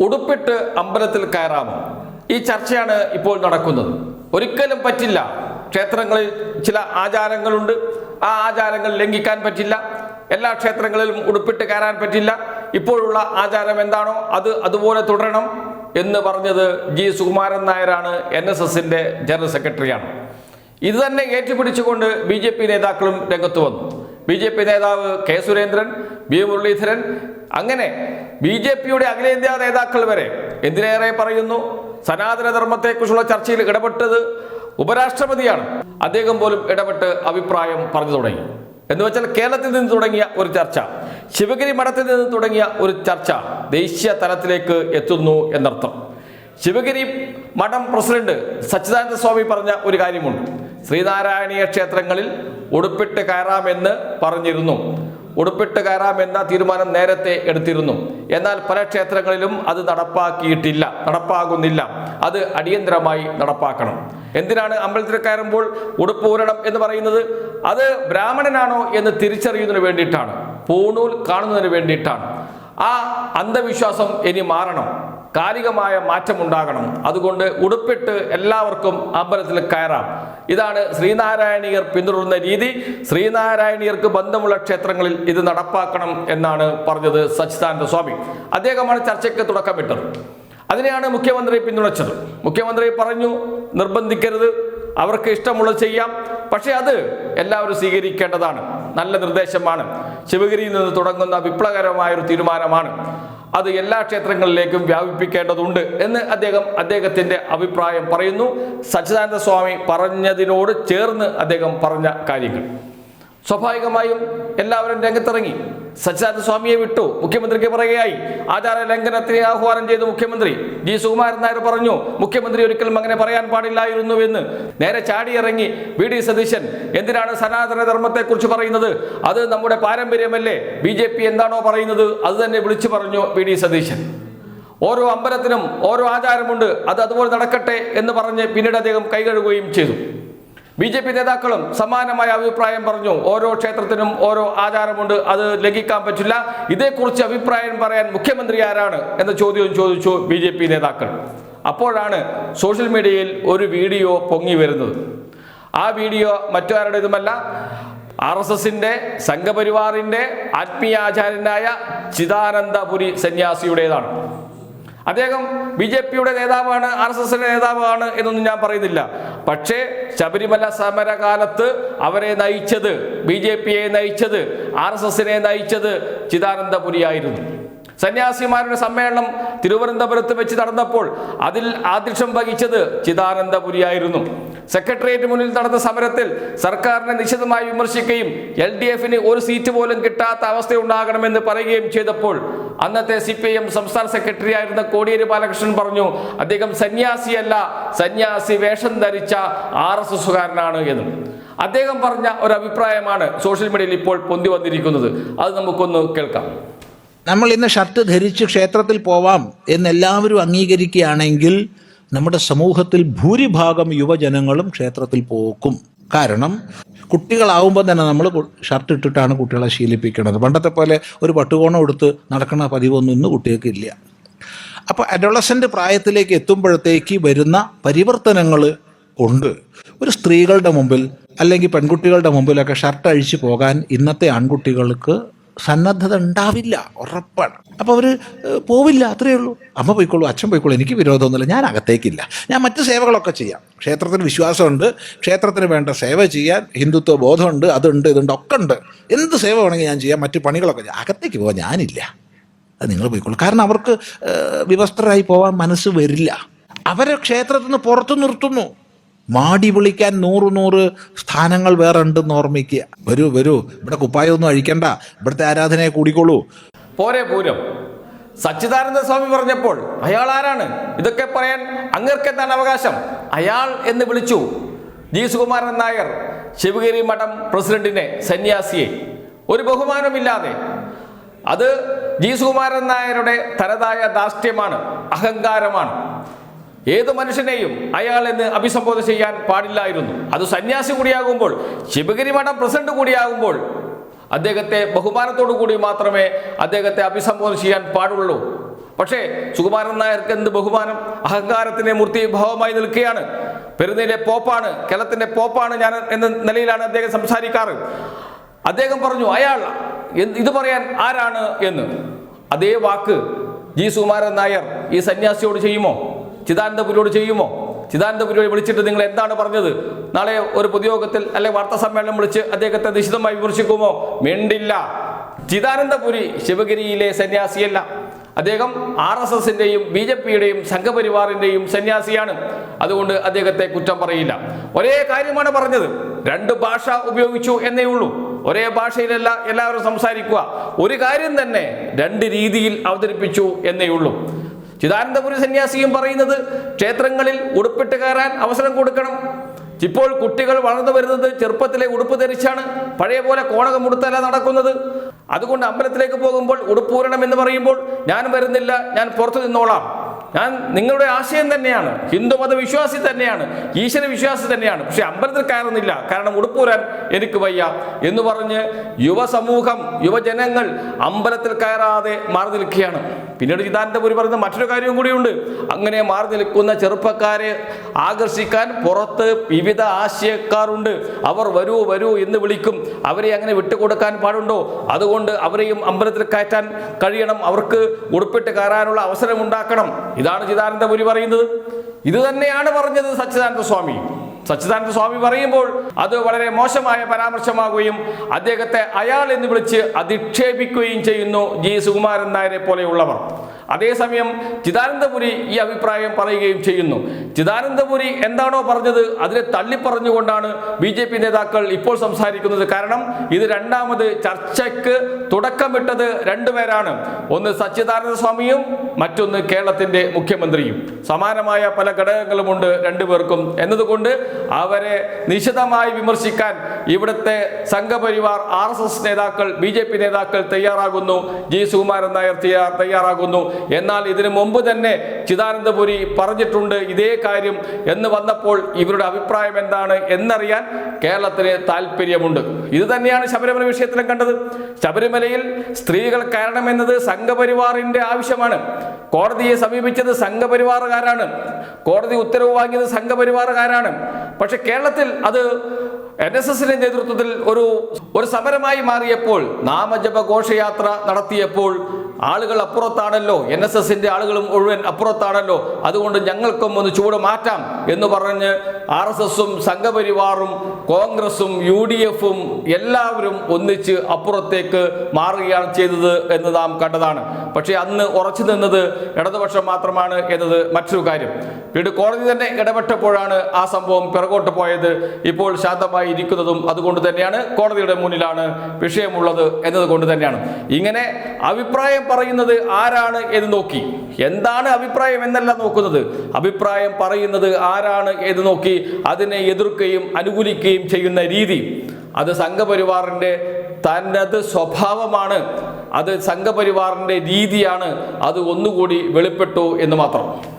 ഉടുപ്പിട്ട് അമ്പലത്തിൽ കയറാമോ ഈ ചർച്ചയാണ് ഇപ്പോൾ നടക്കുന്നത്. ഒരിക്കലും പറ്റില്ല. ക്ഷേത്രങ്ങളിൽ ചില ആചാരങ്ങളുണ്ട്. ആ ആചാരങ്ങൾ ലംഘിക്കാൻ പറ്റില്ല. എല്ലാ ക്ഷേത്രങ്ങളിലും ഉടുപ്പിട്ട് കയറാൻ പറ്റില്ല. ഇപ്പോഴുള്ള ആചാരം എന്താണോ അത് അതുപോലെ തുടരണം എന്ന് പറഞ്ഞത് ജി സുകുമാരൻ നായരാണ് എൻ എസ് എസിന്റെ ജനറൽ സെക്രട്ടറിയാണ്. ഇത് തന്നെ ഏറ്റുപിടിച്ചുകൊണ്ട് ബി ജെ പി നേതാക്കളും രംഗത്ത് വന്നു. ബി ജെ പി നേതാവ് കെ സുരേന്ദ്രൻ ബി മുരളീധരൻ അങ്ങനെ ബി ജെ പിയുടെ അഖിലേന്ത്യാ നേതാക്കൾ വരെ എന്തിനേറെ പറയുന്നു? സനാതന ധർമ്മത്തെക്കുറിച്ചുള്ള ചർച്ചയിൽ ഇടപെട്ടത് ഉപരാഷ്ട്രപതിയാണ്. അദ്ദേഹം പോലും ഇടപെട്ട് അഭിപ്രായം പറഞ്ഞു തുടങ്ങി. എന്ന് വെച്ചാൽ കേരളത്തിൽ നിന്ന് തുടങ്ങിയ ഒരു ചർച്ച ശിവഗിരി മഠത്തിൽ നിന്ന് തുടങ്ങിയ ഒരു ചർച്ച ദേശീയ തലത്തിലേക്ക് എത്തുന്നു എന്നർത്ഥം. ശിവഗിരി മഠം പ്രസിഡന്റ് സച്ചിദാനന്ദ സ്വാമി പറഞ്ഞ ഒരു കാര്യമുണ്ട്. ശ്രീനാരായണീയ ക്ഷേത്രങ്ങളിൽ ഉടുപ്പിട്ട് കയറാമെന്ന് പറഞ്ഞിരുന്നു. ഉടുപ്പിട്ട് എന്ന തീരുമാനം നേരത്തെ എടുത്തിരുന്നു. എന്നാൽ പല ക്ഷേത്രങ്ങളിലും അത് നടപ്പാക്കിയിട്ടില്ല നടപ്പാകുന്നില്ല. അത് അടിയന്തരമായി നടപ്പാക്കണം. എന്തിനാണ് അമ്പലത്തിൽ കയറുമ്പോൾ ഉടുപ്പ് ഊരണം എന്ന് പറയുന്നത്? അത് ബ്രാഹ്മണനാണോ എന്ന് തിരിച്ചറിയുന്നതിന് വേണ്ടിയിട്ടാണ്. പൂണൂൽ കാണുന്നതിന് വേണ്ടിയിട്ടാണ്. ആ അന്ധവിശ്വാസം ഇനി മാറണം. കാലികമായ മാറ്റമുണ്ടാകണം. അതുകൊണ്ട് ഉടുപ്പിട്ട് എല്ലാവർക്കും അമ്പലത്തിൽ കയറാം. ഇതാണ് ശ്രീനാരായണീയർ പിന്തുടരുന്ന രീതി. ശ്രീനാരായണീയർക്ക് ബന്ധമുള്ള ക്ഷേത്രങ്ങളിൽ ഇത് നടപ്പാക്കണം എന്നാണ് പറഞ്ഞത് സച്ചിദാനന്ദ സ്വാമി. അദ്ദേഹമാണ് ചർച്ചയ്ക്ക് തുടക്കമിട്ടത്. അതിനെയാണ് മുഖ്യമന്ത്രി പിന്തുണച്ചത്. മുഖ്യമന്ത്രി പറഞ്ഞു നിർബന്ധിക്കരുത്. അവർക്ക് ഇഷ്ടമുള്ളത് ചെയ്യാം. പക്ഷേ അത് എല്ലാവരും സ്വീകരിക്കേണ്ടതാണ്. നല്ല നിർദ്ദേശമാണ്. ശിവഗിരിയിൽ നിന്ന് തുടങ്ങുന്ന വിപ്ലവകരമായ ഒരു തീരുമാനമാണ്. അത് എല്ലാ ക്ഷേത്രങ്ങളിലേക്കും വ്യാപിപ്പിക്കേണ്ടതുണ്ട് എന്ന് അദ്ദേഹം അദ്ദേഹത്തിന്റെ അഭിപ്രായം പറയുന്നു. സച്ചിദാനന്ദ സ്വാമി പറഞ്ഞതിനോട് ചേർന്ന് അദ്ദേഹം പറഞ്ഞ കാര്യങ്ങൾ. സ്വാഭാവികമായും എല്ലാവരും രംഗത്തിറങ്ങി. സച്ചിദാനന്ദ സ്വാമിയെ വിട്ടു. മുഖ്യമന്ത്രിക്ക് പറയുകയായി ആചാര ലംഘനത്തിന് ആഹ്വാനം ചെയ്തു മുഖ്യമന്ത്രി. ജി. സുകുമാരൻ നായർ പറഞ്ഞു മുഖ്യമന്ത്രി ഒരിക്കലും അങ്ങനെ പറയാൻ പാടില്ലായിരുന്നു എന്ന് നേരെ ചാടിയിറങ്ങി വി. ഡി. സതീശൻ എന്തിനാണ് സനാതന ധർമ്മത്തെക്കുറിച്ച് പറയുന്നത്? അത് നമ്മുടെ പാരമ്പര്യമല്ലേ. ബി. ജെ. പി എന്താണോ പറയുന്നത്? അത് തന്നെ വിളിച്ചു പറഞ്ഞു വി. ഡി. സതീശൻ. ഓരോ അമ്പലത്തിനും ഓരോ ആചാരമുണ്ട്. അത് അതുപോലെ നടക്കട്ടെ എന്ന് പറഞ്ഞ് പിന്നീട് അദ്ദേഹം കൈകഴുകുകയും ചെയ്തു. ബി ജെ പി നേതാക്കളും സമാനമായ അഭിപ്രായം പറഞ്ഞു. ഓരോ ക്ഷേത്രത്തിനും ഓരോ ആചാരമുണ്ട്. അത് ലംഘിക്കാൻ പറ്റില്ല. ഇതേക്കുറിച്ച് അഭിപ്രായം പറയാൻ മുഖ്യമന്ത്രി ആരാണ് എന്ന ചോദ്യവും ചോദിച്ചു ബി ജെ പി നേതാക്കൾ. അപ്പോഴാണ് സോഷ്യൽ മീഡിയയിൽ ഒരു വീഡിയോ പൊങ്ങി വരുന്നത്. ആ വീഡിയോ മറ്റാരുടേതുമല്ല ആർ എസ് എസിന്റെ സംഘപരിവാറിന്റെ ആത്മീയാചാര്യനായ ചിദാനന്ദപുരി സന്യാസിയുടേതാണ്. അദ്ദേഹം ബി ജെ പിയുടെ നേതാവാണ് ആർ എസ് എസിന്റെ നേതാവാണ് എന്നൊന്നും ഞാൻ പറയുന്നില്ല. പക്ഷേ ശബരിമല സമരകാലത്ത് അവരെ നയിച്ചത് ബി ജെ പിയെ നയിച്ചത് ആർ എസ് എസിനെ നയിച്ചത് ചിദാനന്ദപുരിയായിരുന്നു. സന്യാസിമാരുടെ സമ്മേളനം തിരുവനന്തപുരത്ത് വെച്ച് നടന്നപ്പോൾ അതിൽ ആതിഥ്യം വഹിച്ചത് ചിദാനന്ദപുരിയായിരുന്നു. സെക്രട്ടേറിയറ്റ് മുന്നിൽ നടന്ന സമരത്തിൽ സർക്കാരിനെ നിശിതമായി വിമർശിക്കുകയും എൽ ഡി എഫിന് ഒരു സീറ്റ് പോലും കിട്ടാത്ത അവസ്ഥയുണ്ടാകണമെന്ന് പറയുകയും ചെയ്തപ്പോൾ അന്നത്തെ സി പി എം സംസ്ഥാന സെക്രട്ടറി ആയിരുന്ന കോടിയേരി ബാലകൃഷ്ണൻ പറഞ്ഞു അദ്ദേഹം സന്യാസിയല്ല സന്യാസി വേഷം ധരിച്ച ആർ എസ് എസുകാരനാണ് എന്ന്. അദ്ദേഹം പറഞ്ഞ ഒരു അഭിപ്രായമാണ് സോഷ്യൽ മീഡിയയിൽ ഇപ്പോൾ പൊന്തി വന്നിരിക്കുന്നത്. അത് നമുക്കൊന്ന് കേൾക്കാം. നമ്മൾ ഇന്ന് ഷർട്ട് ധരിച്ച് ക്ഷേത്രത്തിൽ പോവാം എന്നെല്ലാവരും അംഗീകരിക്കുകയാണെങ്കിൽ നമ്മുടെ സമൂഹത്തിൽ ഭൂരിഭാഗം യുവജനങ്ങളും ക്ഷേത്രത്തിൽ പോക്കും. കാരണം കുട്ടികളാവുമ്പോൾ തന്നെ നമ്മൾ ഷർട്ട് ഇട്ടിട്ടാണ് കുട്ടികളെ ശീലിപ്പിക്കുന്നത്. പണ്ടത്തെ പോലെ ഒരു പട്ടുകോണം എടുത്ത് നടക്കുന്ന പതിവൊന്നും ഇന്ന് കുട്ടികൾക്കില്ല അപ്പോൾ അഡോളസന്റ് പ്രായത്തിലേക്ക് എത്തുമ്പോഴത്തേക്ക് വരുന്ന പരിവർത്തനങ്ങൾ കൊണ്ട് ഒരു സ്ത്രീകളുടെ മുമ്പിൽ അല്ലെങ്കിൽ പെൺകുട്ടികളുടെ മുമ്പിലൊക്കെ ഷർട്ട് അഴിച്ചു പോകാൻ ഇന്നത്തെ ആൺകുട്ടികൾക്ക് സന്നദ്ധത ഉണ്ടാവില്ല ഉറപ്പാണ്. അപ്പോൾ അവർ പോവില്ല അത്രയേ ഉള്ളൂ. അമ്മ പോയിക്കോളൂ അച്ഛൻ പോയിക്കോളൂ എനിക്ക് വിരോധമൊന്നുമില്ല ഞാൻ അകത്തേക്കില്ല. ഞാൻ മറ്റ് സേവകളൊക്കെ ചെയ്യാം. ക്ഷേത്രത്തിന് വിശ്വാസമുണ്ട് ക്ഷേത്രത്തിന് വേണ്ട സേവ ചെയ്യാൻ ഹിന്ദുത്വ ബോധമുണ്ട് അതുണ്ട് ഇതുണ്ട് ഒക്കെ ഉണ്ട്. എന്ത് സേവ വേണമെങ്കിൽ ഞാൻ ചെയ്യാം മറ്റ് പണികളൊക്കെ ചെയ്യാം. അകത്തേക്ക് പോകാൻ ഞാനില്ല. അത് നിങ്ങൾ പോയിക്കോളൂ. കാരണം അവർക്ക് വിവസ്ത്രരായി പോകാൻ മനസ്സ് വരില്ല. അവരെ ക്ഷേത്രത്തിൽ നിന്ന് പുറത്തു നിർത്തുന്നു. മാടി വിളിക്കാൻ നൂറ് നൂറ് സ്ഥാനങ്ങൾ വേറെ ഉണ്ടെന്ന് ഓർമ്മിക്കുക. വരൂ വരൂ. ഇവിടെ കുപ്പായൊന്നും അഴിക്കണ്ട. ഇവിടുത്തെ ആരാധനയെ കൂടിക്കോളൂ. പോരെ പൂരം. സച്ചിദാനന്ദ സ്വാമി പറഞ്ഞപ്പോൾ അയാൾ ആരാണ്? ഇതൊക്കെ പറയാൻ അങ്ങർക്ക് എന്താണ് അവകാശം? അയാൾ എന്ന് വിളിച്ചു. ജി സുകുമാരൻ നായർ ശിവഗിരി മഠം പ്രസിഡന്റിനെ സന്യാസിയെ. ഒരു ബഹുമാനമില്ലാതെ. അത് ജി സുകുമാരൻ നായരുടെ തനതായ ധാർഷ്ട്യമാണ് അഹങ്കാരമാണ്. ഏത് മനുഷ്യനെയും അയാൾ എന്ന് അഭിസംബോധന ചെയ്യാൻ പാടില്ലായിരുന്നു. അത് സന്യാസി കൂടിയാകുമ്പോൾ ശിവഗിരി മഠം പ്രസിഡന്റ് കൂടിയാകുമ്പോൾ അദ്ദേഹത്തെ ബഹുമാനത്തോടു കൂടി മാത്രമേ അദ്ദേഹത്തെ അഭിസംബോധന ചെയ്യാൻ പാടുള്ളൂ. പക്ഷേ സുകുമാരൻ നായർക്ക് എന്ത് ബഹുമാനം? അഹങ്കാരത്തിന്റെ മൂർത്തിഭാവമായി നിൽക്കുകയാണ്. പെരുന്നയിലെ പോപ്പാണ് കേരളത്തിന്റെ പോപ്പാണ് ഞാൻ എന്ന നിലയിലാണ് അദ്ദേഹം സംസാരിക്കാറ്. അദ്ദേഹം പറഞ്ഞു അയാൾ ഇത് പറയാൻ ആരാണ് എന്ന്? അതേ വാക്ക് ജി സുകുമാരൻ നായർ ഈ സന്യാസിയോട് ചെയ്യുമോ? ചിദാനന്ദപുരിയോട് ചെയ്യുമോ? ചിദാനന്ദപുരിയോട് വിളിച്ചിട്ട് നിങ്ങൾ എന്താണ് പറഞ്ഞത്? നാളെ ഒരു പൊതുയോഗത്തിൽ അല്ലെ വാർത്താ സമ്മേളനം വിളിച്ച് അദ്ദേഹത്തെ നിശിതമായി വിമർശിക്കുമോ? മിണ്ടില്ല. ചിദാനന്ദപുരി ശിവഗിരിയിലെ സന്യാസിയല്ല. അദ്ദേഹം ആർ എസ് എസിന്റെയും ബി ജെ പിയുടെയും സംഘപരിവാറിന്റെയും സന്യാസിയാണ്. അതുകൊണ്ട് അദ്ദേഹത്തെ കുറ്റം പറയില്ല. ഒരേ കാര്യമാണ് പറഞ്ഞത്. രണ്ട് ഭാഷ ഉപയോഗിച്ചു എന്നേ ഉള്ളൂ. ഒരേ ഭാഷയിലല്ല എല്ലാവരും സംസാരിക്കുക. ഒരു കാര്യം തന്നെ രണ്ട് രീതിയിൽ അവതരിപ്പിച്ചു എന്നേ ഉള്ളൂ. ചിദാനന്ദപുരി സന്യാസിയും പറയുന്നത് ക്ഷേത്രങ്ങളിൽ ഉടുപ്പിട്ട് കയറാൻ അവസരം കൊടുക്കണം. ഇപ്പോൾ കുട്ടികൾ വളർന്നു വരുന്നത് ചെറുപ്പത്തിലെ ഉടുപ്പ് ധരിച്ചാണ്. പഴയ പോലെ കോണകം ഉടുത്തല്ല നടക്കുന്നത്. അതുകൊണ്ട് അമ്പലത്തിലേക്ക് പോകുമ്പോൾ ഉടുപ്പൂരണം എന്ന് പറയുമ്പോൾ ഞാൻ വരുന്നില്ല ഞാൻ പുറത്തു നിന്നോളാം. ഞാൻ നിങ്ങളുടെ ആശയം തന്നെയാണ്. ഹിന്ദുമത വിശ്വാസി തന്നെയാണ്. ഈശ്വര വിശ്വാസി തന്നെയാണ്. പക്ഷെ അമ്പലത്തിൽ കയറുന്നില്ല. കാരണം ഉടുപ്പൂരാൻ എനിക്ക് വയ്യ എന്ന് പറഞ്ഞ് യുവസമൂഹം യുവജനങ്ങൾ അമ്പലത്തിൽ കയറാതെ മാറി നിൽക്കുകയാണ്. പിന്നീട് ചിദാനന്ദപുരി പറയുന്ന മറ്റൊരു കാര്യവും കൂടിയുണ്ട്. അങ്ങനെ മാറി നിൽക്കുന്ന ചെറുപ്പക്കാരെ ആകർഷിക്കാൻ പുറത്ത് വിവിധ ആശയക്കാരുണ്ട്. അവർ വരൂ വരൂ എന്ന് വിളിക്കും. അവരെ അങ്ങനെ വിട്ടുകൊടുക്കാൻ പാടുണ്ടോ? അതുകൊണ്ട് അവരെയും അമ്പലത്തിൽ കയറ്റാൻ കഴിയണം. അവർക്ക് ഉടുപ്പിട്ട് കയറാനുള്ള അവസരം ഉണ്ടാക്കണം ഇതാണ് ചിദാനന്ദ പുരി പറയുന്നത്. ഇത് തന്നെയാണ് പറഞ്ഞത് സച്ചിദാനന്ദ സ്വാമി. സച്ചിദാനന്ദ സ്വാമി പറയുമ്പോൾ അത് വളരെ മോശമായ പരാമർശമാകുകയും അദ്ദേഹത്തെ അയാൾ എന്ന് വിളിച്ച് അധിക്ഷേപിക്കുകയും ചെയ്യുന്നു ജി സുകുമാരൻ നായരെ പോലെയുള്ളവർ. അതേസമയം ചിദാനന്ദപുരി ഈ അഭിപ്രായം പറയുകയും ചെയ്യുന്നു. ചിദാനന്ദപുരി എന്താണോ പറഞ്ഞത് അതിനെ തള്ളിപ്പറഞ്ഞുകൊണ്ടാണ് ബി ജെ പി നേതാക്കൾ ഇപ്പോൾ സംസാരിക്കുന്നത്. കാരണം ഇത് രണ്ടാമത് ചർച്ചയ്ക്ക് തുടക്കമിട്ടത് രണ്ടുപേരാണ് ഒന്ന് സച്ചിദാനന്ദ സ്വാമിയും മറ്റൊന്ന് കേരളത്തിന്റെ മുഖ്യമന്ത്രിയും. സമാനമായ പല ഘടകങ്ങളുമുണ്ട് രണ്ടുപേർക്കും എന്നതുകൊണ്ട് അവരെ നിശിതമായി വിമർശിക്കാൻ ഇവിടുത്തെ സംഘപരിവാർ ആർ എസ് എസ് നേതാക്കൾ ബി ജെ പി നേതാക്കൾ തയ്യാറാകുന്നു. ജി സുകുമാരൻ നായർ തയ്യാറാകുന്നു. എന്നാൽ ഇതിനു മുമ്പ് തന്നെ ചിദാനന്ദപുരി പറഞ്ഞിട്ടുണ്ട് ഇതേ കാര്യം എന്ന് വന്നപ്പോൾ ഇവരുടെ അഭിപ്രായം എന്താണ് എന്നറിയാൻ കേരളത്തിന് താല്പര്യമുണ്ട് ഇത് തന്നെയാണ് ശബരിമല വിഷയത്തിലും കണ്ടത്. ശബരിമലയിൽ സ്ത്രീകൾ കയറണമെന്നത് സംഘപരിവാറിന്റെ ആവശ്യമാണ്. കോടതിയെ സമീപിച്ചത് സംഘപരിവാറുകാരാണ്. കോടതി ഉത്തരവ് വാങ്ങിയത് സംഘപരിവാറുകാരാണ്. പക്ഷെ കേരളത്തിൽ അത് എൻ എസ് എസിന്റെ നേതൃത്വത്തിൽ ഒരു ഒരു സമരമായി മാറിയപ്പോൾ നാമജപ ഘോഷയാത്ര നടത്തിയപ്പോൾ ആളുകൾ അപ്പുറത്താണല്ലോ എൻ എസ് എസിന്റെ ആളുകളും മുഴുവൻ അപ്പുറത്താണല്ലോ. അതുകൊണ്ട് ഞങ്ങൾക്കും ഒന്ന് ചൂട് മാറ്റാം എന്ന് പറഞ്ഞ് ആർ എസ് എസും സംഘപരിവാറും കോൺഗ്രസും യു ഡി എഫും എല്ലാവരും ഒന്നിച്ച് അപ്പുറത്തേക്ക് മാറുകയാണ് ചെയ്തത് എന്ന് നാം കണ്ടതാണ്. പക്ഷേ അന്ന് ഉറച്ചു നിന്നത് ഇടതുപക്ഷം മാത്രമാണ് എന്നത് മറ്റൊരു കാര്യം. പിന്നീട് കോടതി തന്നെ ഇടപെട്ടപ്പോഴാണ് ആ സംഭവം പിറകോട്ട് പോയത്. ഇപ്പോൾ ശാന്തമായി ഇരിക്കുന്നതും അതുകൊണ്ട് തന്നെയാണ് കോടതിയുടെ മുന്നിലാണ് വിഷയമുള്ളത് എന്നതുകൊണ്ട് തന്നെയാണ്. ഇങ്ങനെ അഭിപ്രായം പറയുന്നത് ആരാണ് എന്ന് നോക്കി. എന്താണ് അഭിപ്രായം എന്നല്ല നോക്കുന്നത്. അഭിപ്രായം പറയുന്നത് ആരാണ് എന്ന് നോക്കി അതിനെ എതിർക്കുകയും അനുകൂലിക്കുകയും ചെയ്യുന്ന രീതി. അത് സംഘപരിവാറിന്റെ തനത് സ്വഭാവമാണ്. അത് സംഘപരിവാറിന്റെ രീതിയാണ്. അത് ഒന്നുകൂടി വെളിപ്പെട്ടു എന്ന് മാത്രം.